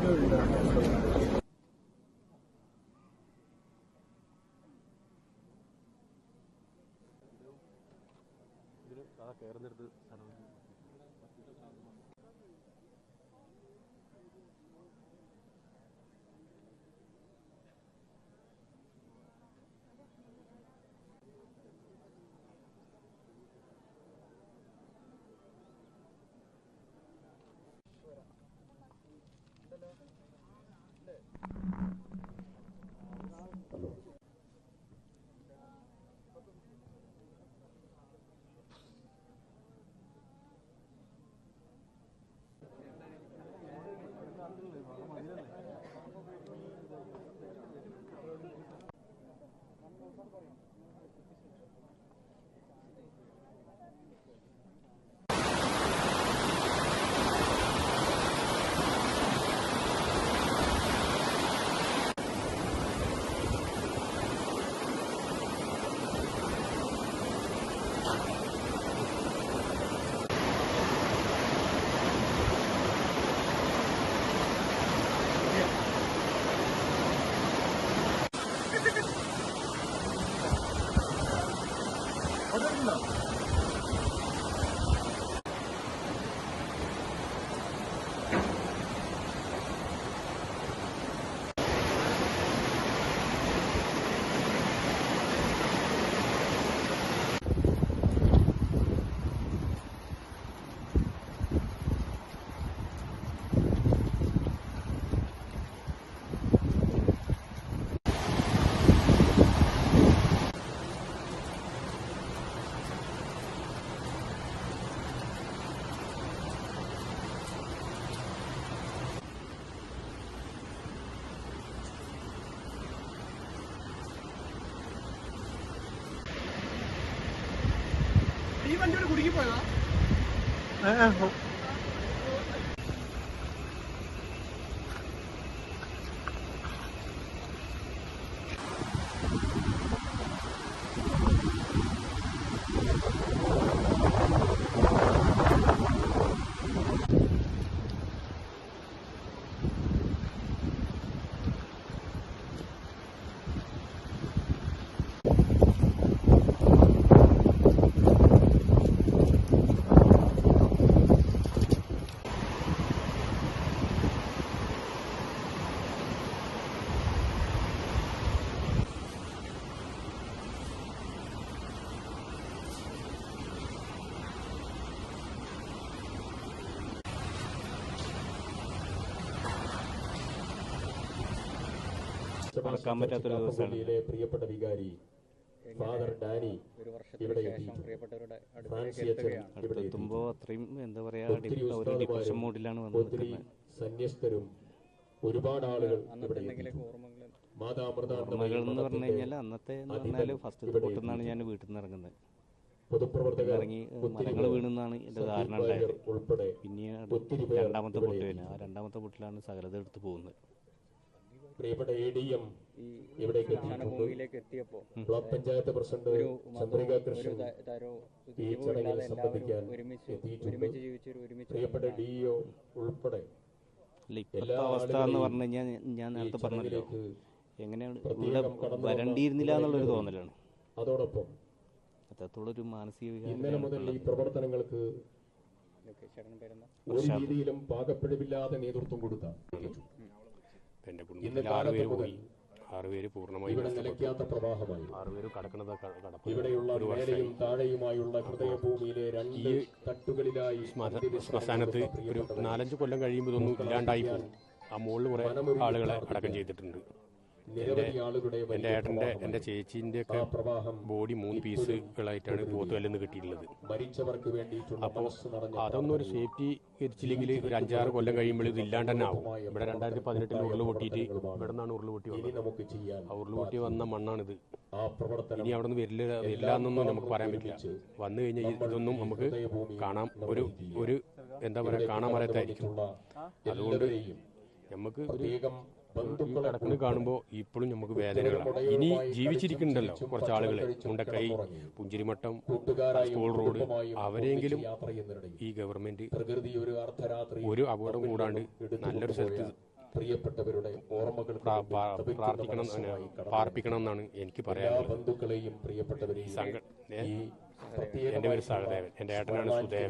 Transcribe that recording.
ഈ 哎哎好。മറക്കാൻ പറ്റാത്തൊരു ദിവസമാണ്. പ്രിയപ്പെട്ട വികാരി ഫാദർ ഡാനി ഇവിടെ അടുത്ത് അടുത്തെത്തുമ്പോൾ അത്രയും എന്താ പറയാ ഒത്തിരി ഒരു ഡിപ്രഷൻ മോഡിലാണ് വന്ന് ഒത്തിരി സന്യസ്തരും ഒരുപാട് ആളുകൾ. ഓർമ്മകൾ എന്ന് പറഞ്ഞു കഴിഞ്ഞാൽ അന്നത്തെ എന്ന് പറഞ്ഞാൽ ഫസ്റ്റ് പൊട്ടുന്നാണ് ഞാൻ വീട്ടിൽ നിന്ന് ഇറങ്ങുന്നത്. പൊതുപ്രവർത്തകർ ഇറങ്ങി മരങ്ങൾ വീണെന്നാണ് എന്റെ ധാരണ ഉണ്ടായത് പേർ രണ്ടാമത്തെ പൊട്ടി ആ രണ്ടാമത്തെ പൊട്ടിലാണ് സകലത എടുത്ത് പോകുന്നത്. പ്രിയപ്പെട്ട എ ഡി എം ഇവിടേക്ക് എത്തിയിട്ടുണ്ട്. ബ്ലോക്ക് പഞ്ചായത്ത് പ്രസിഡന്റ് ഒരു ചന്ദ്രിക കൃഷ്ണൻ ഈ ചടങ്ങിൽ സംബന്ധിക്കാൻ എത്തിയിട്ടുണ്ട്. പ്രിയപ്പെട്ട ഡി ഒ ഉൾപ്പെടെ ഇപ്പോഴത്തെ എല്ലാ അവസ്ഥ എന്ന് പറഞ്ഞു കഴിഞ്ഞാൽ ഞാൻ നേരത്തെ പറഞ്ഞല്ലോ എങ്ങനെയാണ് ഇവിടെ വരണ്ടിയിരുന്നില്ല എന്നുള്ളൊരു തോന്നലാണ്. അതോടൊപ്പം അത്രത്തോളം ഒരു മാനസിക ഇന്നലെ മുതൽ ഈ പ്രവർത്തനങ്ങൾക്ക് ഒരു രീതിയിലും പാകപ്പിഴവില്ലാതെ നേതൃത്വം കൊടുത്ത എന്റെ കുടുംബത്തിൽ ആറ് കാലത്ത് പേര് പോയി ആറ് പേര് പൂർണമായി നിലയ്ക്കാത്ത പ്രവാഹമായി ആറ് പേര് കടക്കുന്നത് ഇവിടെയുള്ള മേലെയും താഴെയുമായുള്ള ഹൃദയഭൂമിയിലെ രണ്ട് തട്ടുകളിലായി ശ്മശ- ശ്മശാനത്ത് ഒരു നാലഞ്ച് കൊല്ലം കഴിയുമ്പോൾ ഇതൊന്നും ഇല്ലാണ്ടായി പോകും. ആ മുകളിൽ കുറെ ആളുകളെ. അടക്കം ചെയ്തിട്ടുണ്ട്. എന്റെ ഏട്ടന്റെ. എന്റെ ചേച്ചീന്റെ ഒക്കെ പ്രവാഹം ബോഡി മൂന്ന് പീസുകളായിട്ടാണ് പോത്തുകല്ലിൽ നിന്ന് കിട്ടിയിട്ടുള്ളത്. അപ്പോൾ അതൊന്നും ഒരു സേഫ്റ്റി എരിച്ചില്ലെങ്കിൽ ഒരു അഞ്ചാറ് കൊല്ലം കഴിയുമ്പോൾ ഇത് ഇല്ലാണ്ട് തന്നെ ആവും. ഇവിടെ രണ്ടായിരത്തി പതിനെട്ടിൽ ഉരുൾ പൊട്ടിയിട്ട് ഇവിടെ നിന്നാണ് ഉരുൾ പൊട്ടി വന്നത്. ആ ഉരുൾ പൊട്ടി വന്ന മണ്ണാണിത്. ഇനി അവിടെ നിന്ന് വരില്ല വരില്ല എന്നൊന്നും നമുക്ക് പറയാൻ പറ്റില്ല. വന്നു കഴിഞ്ഞാൽ ഇതൊന്നും നമുക്ക് കാണാം. ഒരു ഒരു എന്താ പറയുക കാണാൻ പറയാത്തായിരിക്കും അതുകൊണ്ട് നമുക്ക് ഒരു കിടക്കുന്നത് കാണുമ്പോൾ ഇപ്പോഴും നമുക്ക് വേദനകളാണ്. ഇനി ജീവിച്ചിരിക്കുന്നുണ്ടല്ലോ കുറച്ച് ആളുകൾ മുണ്ടക്കൈ പുഞ്ചിരിമട്ടം സ്കൂൾ റോഡ് അവരെങ്കിലും ഈ ഗവൺമെന്റ് ഒരു അപകടം കൂടാണ്ട് നല്ലൊരു സ്ഥലത്ത് പ്രിയപ്പെട്ടവരുടെ ഓർമ്മകൾ പ്രാ- പ്രാ- പ്രാർത്ഥിക്കണം പാർപ്പിക്കണം എന്നാണ് എനിക്ക് പറയാനുള്ളത്. ബന്ധുക്കളെയും പ്രിയപ്പെട്ടവരെയും എന്റെ പേര് സഹദേവൻ. എന്റെ ഏട്ടനാണ് സുദേവൻ